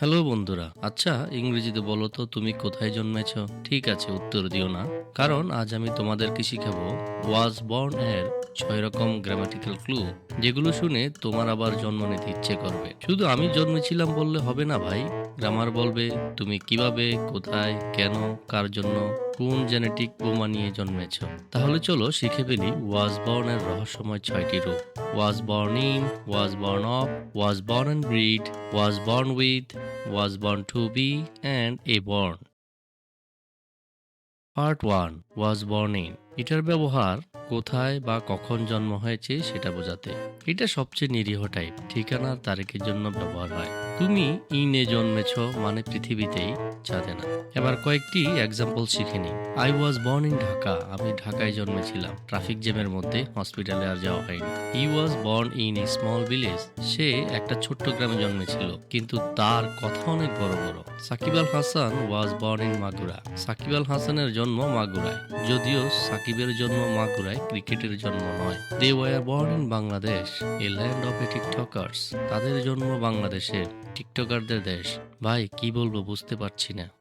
Hello বন্ধুরা। আচ্ছা ইংরেজিতে বলো তো তুমি কোথায় জন্মেছ? ঠিক আছে উত্তর দিও না। কারণ আজ আমি তোমাদেরকে শিখাবো ওয়াজ বর্ন এর ছয় রকম গ্রামাটিক্যাল ক্লু যেগুলো শুনে তোমার আবার জন্ম নিতে ইচ্ছে করবে। শুধু আমি জন্মেছিলাম বললে হবে না ভাই? গ্রামার বলবে তুমি কীভাবে কোথায় কেন কার জন্য কোন জেনেটিক বোমা নিয়ে জন্মেছ? তাহলে চলো শিখে ফেলি ওয়াজ বর্নের রহস্যময় ছয়টি রূপ। Was born in, was born of, was born and breed, was born with, was born to be, and a born. Part one was born in এটার ব্যবহার কোথায় বা কখন জন্ম হয়েছে সেটা বোঝাতে। এটা সবচেয়ে নিরীহ টাইপ ঠিকানার তারিখের জন্য ব্যবহার হয়। তুমি ইনে জন্মেছ মানে পৃথিবীতেই চাঁদে না। এবার কয়েকটি এক্সাম্পল শিখে নিই। I was born in Dhaka আমি ঢাকায় জন্মেছিলাম। ট্রাফিক জ্যামের মধ্যে হসপিটালে আর যাওয়া হয়নি। He was born in a small village সে একটা ছোট্ট গ্রামে জন্মেছিল। কিন্তু তার কথা অনেক বড় বড়। Sakib Al Hasan was born in Magura. Sakib Al হাসানের জন্ম মাগুরায়। যদিও সাকিবের জন্ম মাগুরায় ক্রিকেটের জন্ম নয়। They were born in Bangladesh a land of a TikTokers তাদের জন্ম বাংলাদেশে টিকটকারদের দেশ। ভাই, কি বলব বুঝতে পারছি না।